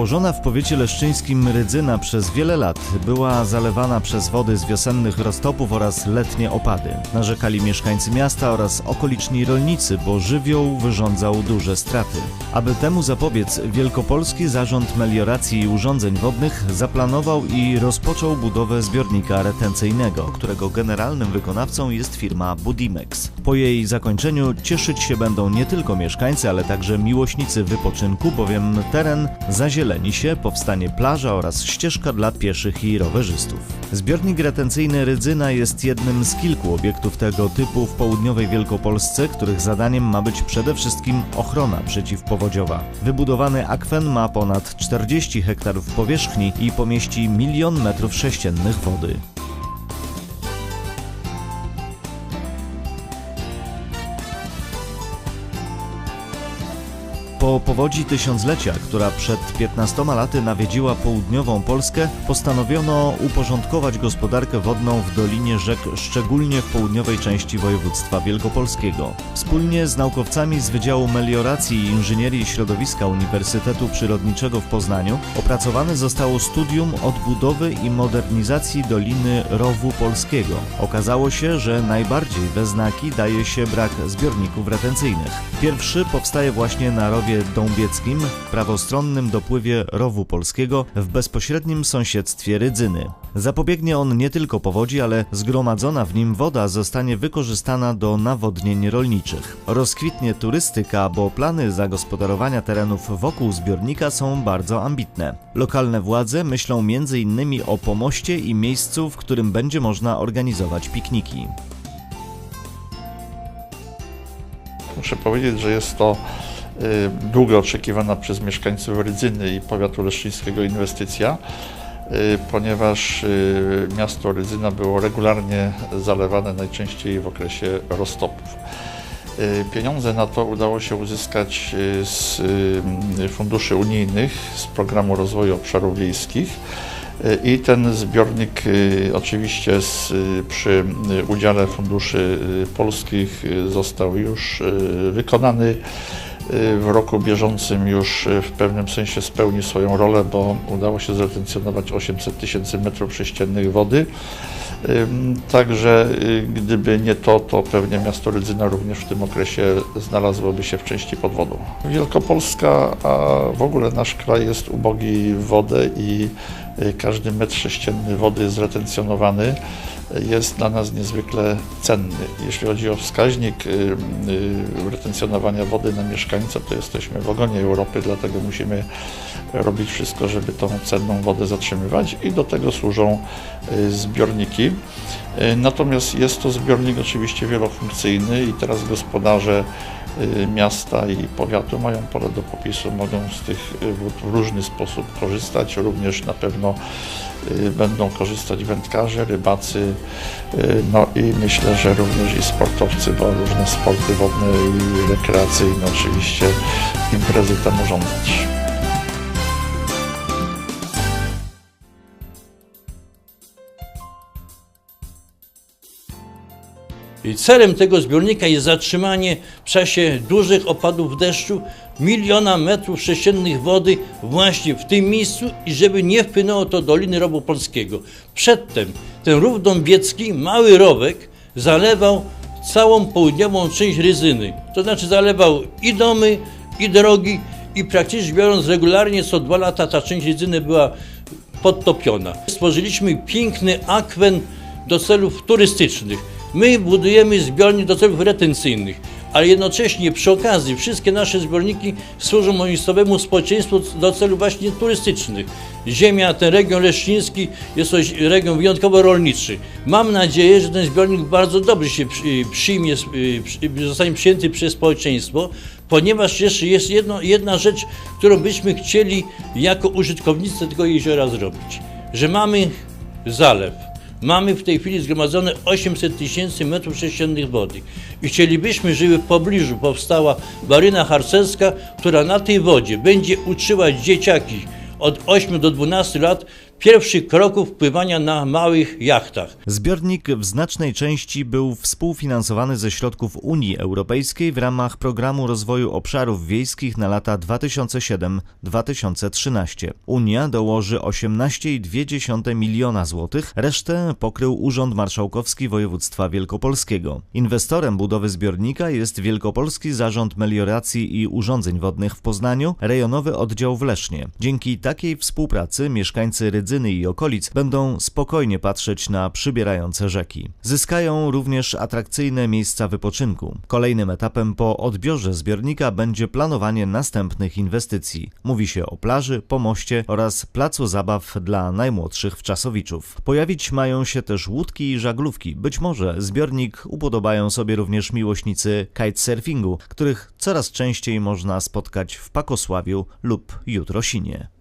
Położona w powiecie leszczyńskim Rydzyna przez wiele lat była zalewana przez wody z wiosennych roztopów oraz letnie opady. Narzekali mieszkańcy miasta oraz okoliczni rolnicy, bo żywioł wyrządzał duże straty. Aby temu zapobiec, Wielkopolski Zarząd Melioracji i Urządzeń Wodnych zaplanował i rozpoczął budowę zbiornika retencyjnego, którego generalnym wykonawcą jest firma Budimex. Po jej zakończeniu cieszyć się będą nie tylko mieszkańcy, ale także miłośnicy wypoczynku, bowiem teren zazieleni się, powstanie plaża oraz ścieżka dla pieszych i rowerzystów. Zbiornik retencyjny Rydzyna jest jednym z kilku obiektów tego typu w południowej Wielkopolsce, których zadaniem ma być przede wszystkim ochrona przeciwpowodziowa. Wybudowany akwen ma ponad 40 hektarów powierzchni i pomieści milion metrów sześciennych wody. Po powodzi tysiąclecia, która przed 15 laty nawiedziła południową Polskę, postanowiono uporządkować gospodarkę wodną w dolinie rzek, szczególnie w południowej części województwa wielkopolskiego. Wspólnie z naukowcami z Wydziału Melioracji i Inżynierii Środowiska Uniwersytetu Przyrodniczego w Poznaniu opracowane zostało studium odbudowy i modernizacji Doliny Rowu Polskiego. Okazało się, że najbardziej we znaki daje się brak zbiorników retencyjnych. Pierwszy powstaje właśnie na rowie Dąbieckim, prawostronnym dopływie Rowu Polskiego w bezpośrednim sąsiedztwie Rydzyny. Zapobiegnie on nie tylko powodzi, ale zgromadzona w nim woda zostanie wykorzystana do nawodnień rolniczych. Rozkwitnie turystyka, bo plany zagospodarowania terenów wokół zbiornika są bardzo ambitne. Lokalne władze myślą m.in. o pomoście i miejscu, w którym będzie można organizować pikniki. Muszę powiedzieć, że jest to długo oczekiwana przez mieszkańców Rydzyny i powiatu leszczyńskiego inwestycja, y, ponieważ y, miasto Rydzyna było regularnie zalewane najczęściej w okresie roztopów. Y, Pieniądze na to udało się uzyskać y, z y, funduszy unijnych, z programu rozwoju obszarów wiejskich. Y, I ten zbiornik y, oczywiście z, y, przy y, udziale funduszy y, polskich y, został już y, wykonany. Y, W roku bieżącym już y, w pewnym sensie spełni swoją rolę, bo udało się zretencjonować 800 tysięcy metrów sześciennych wody. Także y, gdyby nie to, to pewnie miasto Rydzyna również w tym okresie znalazłoby się w części pod wodą. Wielkopolska, a w ogóle nasz kraj jest ubogi w wodę i każdy metr sześcienny wody zretencjonowany y, jest dla nas niezwykle cenny. Jeśli chodzi o wskaźnik y, y, retencjonowania wody na mieszkańca, to jesteśmy w ogonie Europy, dlatego musimy robić wszystko, żeby tą cenną wodę zatrzymywać i do tego służą y, zbiorniki. Natomiast jest to zbiornik oczywiście wielofunkcyjny i teraz gospodarze miasta i powiatu mają pole do popisu, mogą z tych wód w różny sposób korzystać. Również na pewno będą korzystać wędkarze, rybacy, y, no i myślę, że również i sportowcy, bo różne sporty wodne i rekreacyjne oczywiście imprezy tam urządzać. Celem tego zbiornika jest zatrzymanie w czasie dużych opadów deszczu miliona metrów sześciennych wody właśnie w tym miejscu i żeby nie wpłynęło to do Doliny Rowu Polskiego. Przedtem ten rów dąbiecki, mały rowek, zalewał całą południową część Ryzyny. To znaczy zalewał i domy, i drogi i praktycznie biorąc regularnie co dwa lata ta część Ryzyny była podtopiona. Stworzyliśmy piękny akwen do celów turystycznych. My budujemy zbiornik do celów retencyjnych, ale jednocześnie przy okazji wszystkie nasze zbiorniki służą miejscowemu społeczeństwu do celów właśnie turystycznych. Ziemia, ten region leszczyński jest to region wyjątkowo rolniczy. Mam nadzieję, że ten zbiornik bardzo dobrze się przy- przyjmie, y, przy- zostanie przyjęty przez społeczeństwo, ponieważ jeszcze jest jedno, jedna rzecz, którą byśmy chcieli jako użytkownicy tego jeziora zrobić. Że mamy zalew, Mamy w tej chwili zgromadzone 800 tysięcy metrów sześciennych wody. I chcielibyśmy, żeby w pobliżu powstała baryna harcerska, która na tej wodzie będzie uczyła dzieciaki od 8 do 12 lat pierwszych kroków pływania na małych jachtach. Zbiornik w znacznej części był współfinansowany ze środków Unii Europejskiej w ramach Programu Rozwoju Obszarów Wiejskich na lata 2007-2013. Unia dołoży 18,2 miliona złotych, resztę pokrył Urząd Marszałkowski Województwa Wielkopolskiego. Inwestorem budowy zbiornika jest Wielkopolski Zarząd Melioracji i Urządzeń Wodnych w Poznaniu, rejonowy oddział w Lesznie. Dzięki takiej współpracy mieszkańcy Rydzyny i okolic będą spokojnie patrzeć na przybierające rzeki. Zyskają również atrakcyjne miejsca wypoczynku. Kolejnym etapem po odbiorze zbiornika będzie planowanie następnych inwestycji. Mówi się o plaży, pomoście oraz placu zabaw dla najmłodszych wczasowiczów. Pojawić mają się też łódki i żaglówki. Być może zbiornik upodobają sobie również miłośnicy kitesurfingu, których coraz częściej można spotkać w Pakosławiu lub Jutrosinie.